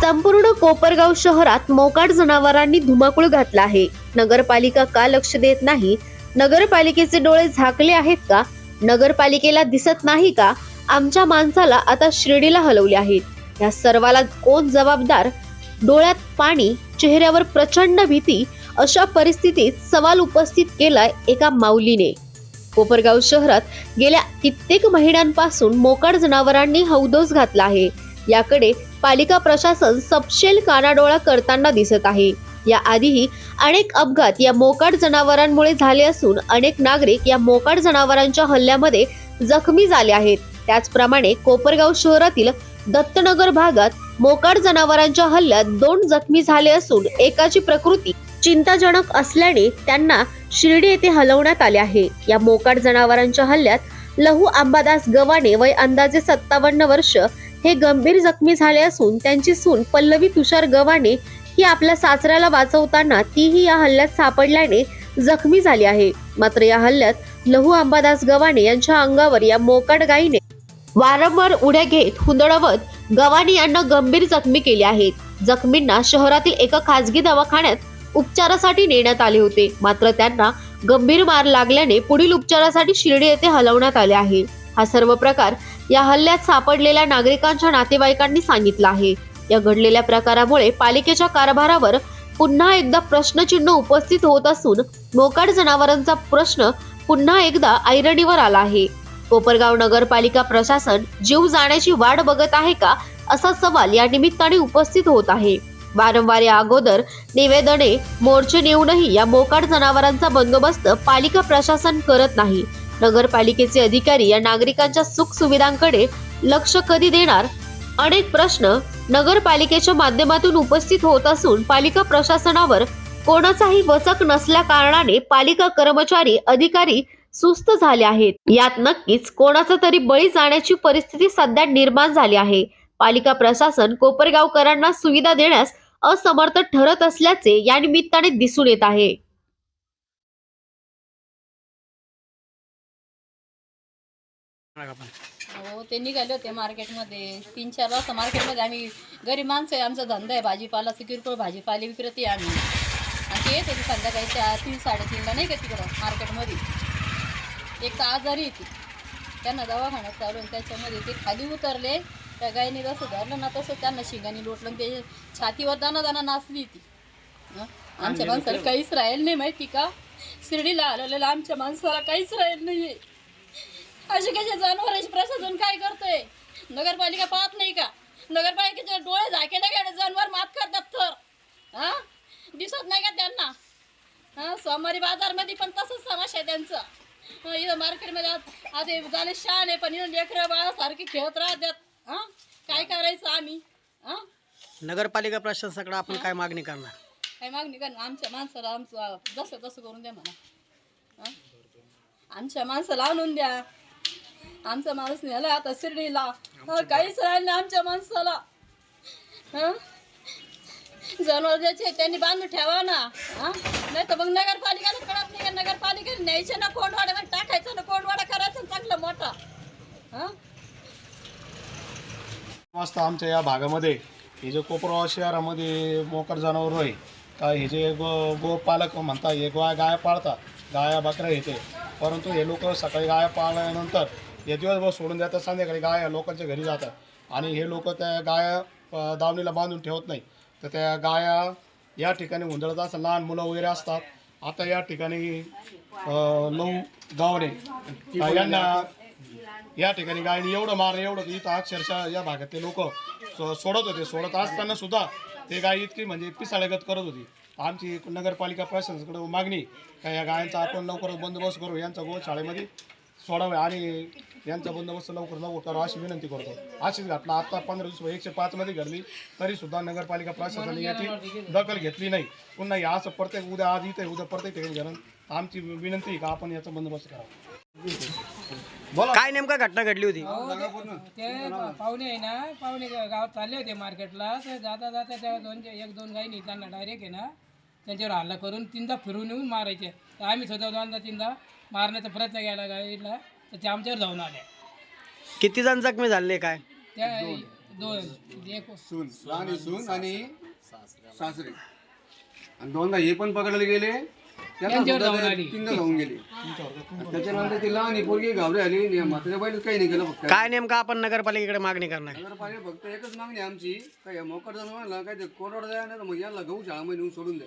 संपूर्ण कोपरगाव शहरात मोकाट जनावरांनी धुमाकूळ घातला आहे. नगरपालिका का लक्ष देत नाही? नगरपालिकेचे डोळे झाकले आहेत का? नगरपालिकेला दिसत नाही का? आमच्या माणसाला आता शिर्डीला हलवले आहेत. या सर्वाला कोण जबाबदार? डोळ्यात पाणी चेहऱ्यावर प्रचंड भीती अशा परिस्थितीत सवाल उपस्थित केलाय एका माऊलीने. कोपरगाव शहरात गेल्या कित्येक महिन्यांपासून मोकाड जनावरांनी हौदोस घातला आहे. याकडे पालिका प्रशासन सपशेल कानाडोळा करताना दिसत आहे. या आधीही अनेक अपघात या मोकाट जनावरांमुळे झाले असून अनेक नागरिक या मोकाट जनावरांच्या हल्ल्यामध्ये जखमी झाले आहेत. त्याचप्रमाणे कोपरगाव शहरातील दत्तनगर भागात मोकाट जनावरांच्या हल्ल्यात दोन जखमी झाले असून एकाची प्रकृती चिंताजनक असल्याने त्यांना शिर्डी येथे हलवण्यात आले आहे. या मोकाट जनावरांच्या हल्ल्यात लहू आंबादास गव्हाणे वय अंदाजे सत्तावन्न वर्ष हे गंभीर जखमी झाले असून त्यांची सून पल्लवी तुषार गव्हाणे ही आपल्या सासऱ्याला वाचवताना तीही या हल्ल्यात सापडल्याने जखमी झाली आहे. मात्र या हल्ल्यात लहू अंबादास गव्हाणे यांच्या अंगावर या मोकाट गायीने वारंवार उड्या घेत हुंदडवत गव्हाणे यांना गंभीर जखमी केले आहेत. जखमींना शहरातील एका खासगी दवाखान्यात उपचारासाठी नेण्यात आले होते. मात्र त्यांना गंभीर मार लागल्याने पुढील उपचारासाठी शिर्डी येथे हलवण्यात आले आहे. हा सर्व प्रकार या हल्ल्यात सापडलेल्या नागरिकांच्या नातेवाईकांनी सांगितलं आहे. या घडलेल्या प्रकारामुळे पालिकेच्या कारभारावर पुन्हा एकदा प्रश्नचिन्ह उपस्थित होत असून मोकाड जनावरांचा प्रश्न पुन्हा एकदा ऐरणीवर आला आहे. कोपरगाव नगरपालिका प्रशासन जीव जाण्याची वाट बघत आहे का असा सवाल या निमित्ताने उपस्थित होत आहे. वारंवार या अगोदर निवेदने मोर्चे नेऊनही या मोकाड जनावरांचा बंदोबस्त पालिका प्रशासन करत नाही. नगरपालिकेचे अधिकारी या नागरिकांच्या सुख सुविधांकडे लक्ष कधी देणार? अनेक प्रश्न नगरपालिकेच्या माध्यमातून उपस्थित होत असून पालिका प्रशासनावर कोणाचाही वचक नसल्या कारणाने पालिका कर्मचारी अधिकारी सुस्त झाले आहेत. यात नक्कीच कोणाचा तरी बळी जाण्याची परिस्थिती सध्या निर्माण झाली आहे. पालिका प्रशासन कोपरगावकरांना सुविधा देण्यास असमर्थ ठरत असल्याचे या निमित्ताने दिसून येत आहे. हो ते निघाले होते मार्केटमध्ये. तीन चार वाजता मार्केटमध्ये आम्ही गरीब माणसं आहे आमचा धंदा आहे भाजीपालाचं किरकोळ भाजीपाले विक्रेते आम्ही. आणि ते येत होते संध्याकाळी चार तीन साडेतीनला नाही का तिकडं मार्केटमध्ये. एक तर आजारी येते त्यांना दवाखान्यात चालू आहे त्याच्यामध्ये ते खाली उतरले. त्या गायीने जसं धरलं ना तसं त्यांना शिंगाने लोटलं आणि ते छातीवर दाना दाना नाचली ती. हं? आमच्या माणसाला काहीच राहील नाही माहिती का? शिर्डीला आलेलं आमच्या माणसाला काहीच राहील नाही असे कसे जनावरांचे प्रशासन काय करतोय? नगरपालिका पाहत नाही का? नगरपालिकेचे डोळे झाकेले गेले जनावर मात करतात तर. हा? दिसत नाही का त्यांना? हा? सोमवारी बाजारमध्ये पण तसंच समस्या आहे त्यांचं. इथं मार्केटमध्ये हे झाले शान आहे पण इथं लेकरं बाळासारखे खेळत राहतात. हा? काय करायचं आम्ही? हा? नगरपालिका प्रशासनाकडे आपण काय मागणी करणार? काय मागणी का आमच्या माणसाला आमचं जसं तसं करून द्या म्हणा. हं? आमच्या माणसाला आणून द्या. आमचा माणूस नेला आता शिर्डीला. हं, काहीच राहिलं नाही आमच्या माणसाला. हं? जनावर ज्याचे त्यांनी बांधून ठेवा ना. हं? नाही तर मग नगरपालिकेला कळत नाही. का नगरपालिकेला न्यायचं ना कोंडवाड्यामध्ये टाकायचं ना कोंडवाडा करायचं ना चांगलं मोठा. हां? वाजता आमच्या या भागामध्ये हे जे कोपरगाव शहरामध्ये मोकर जनावर आहे का हे जे गो गोपालक म्हणतात हे गाय गाय पाळतात गाया बकऱ्या येते. परंतु हे लोक सकाळी गाय पाळल्यानंतर हे दिवसभर सोडून देतात संध्याकाळी गाया लोकांच्या घरी जातात. आणि हे लोक त्या गाया दावणीला बांधून ठेवत नाही तर त्या गाया या ठिकाणी हुंदडत असतात लहान मुलं वगैरे असतात. आता या ठिकाणी नऊ गावणे यांना या ठिकाणी गायने एवढं मारलं एवढं इथं अक्षरशः या भागातले लोक सोडत होते. सोडत असताना सुद्धा ते गाय इतकी म्हणजे पिसाळगत करत होती. आमची नगरपालिका प्रशासनाकडे मागणी का या गायांचा आपण लवकर बंदोबस्त करू यांचा गोशाळेमध्ये सोडावे. आणि यांचा बंदोबस्त लवकर लवकर करू अशी विनंती करतो. अशीच घटना आता पंधरा दिवस एकशे पाचमध्ये घडली तरी सुद्धा नगरपालिका प्रशासनाने याची दखल घेतली नाही. पुन्हा या असं प्रत्येक उद्या आज इथे उद्या प्रत्येक ठिकाणी घडून आमची विनंती आहे का आपण याचा बंदोबस्त करावा? काय नेमका घटना घडली होती? ते पाहुणे आहे ना पाहुणे गावात चालले होते मार्केटला. तर जाता जाता त्या दोन एक दोन गायी त्यांना डायरेक्ट आहे ना त्यांच्यावर हल्ला करून तीनदा फिरून येऊन मारायचे. तर आम्ही स्वतः दोनदा तीनदा मारण्याचा प्रयत्न केला गाईला. तर ते आमच्यावर जाऊन आले. किती जण जखमी झाले काय? त्या दोन एक सून लहान सून आणि सासरे. आणि दोनदा हे पण पकडायला गेले त्यांना त्यांच्यावर सुद्धा जाऊन ते आली. तीनदा जाऊन गेली. आणि त्याच्यानंतर ती लहान ही पोरगी घाबरी आली म्हाताऱ्या काही नाही केलं फक्त. काय नेमकं आपण नगरपालिकेकडे मागणी करणार? नगरपालिका फक्त एकच मागणी आहे आमची काय मोकट जनावरांना काय ते कोरड द्या नाही तर मग यांना गहू शाळामध्ये नेऊन सोडून द्या.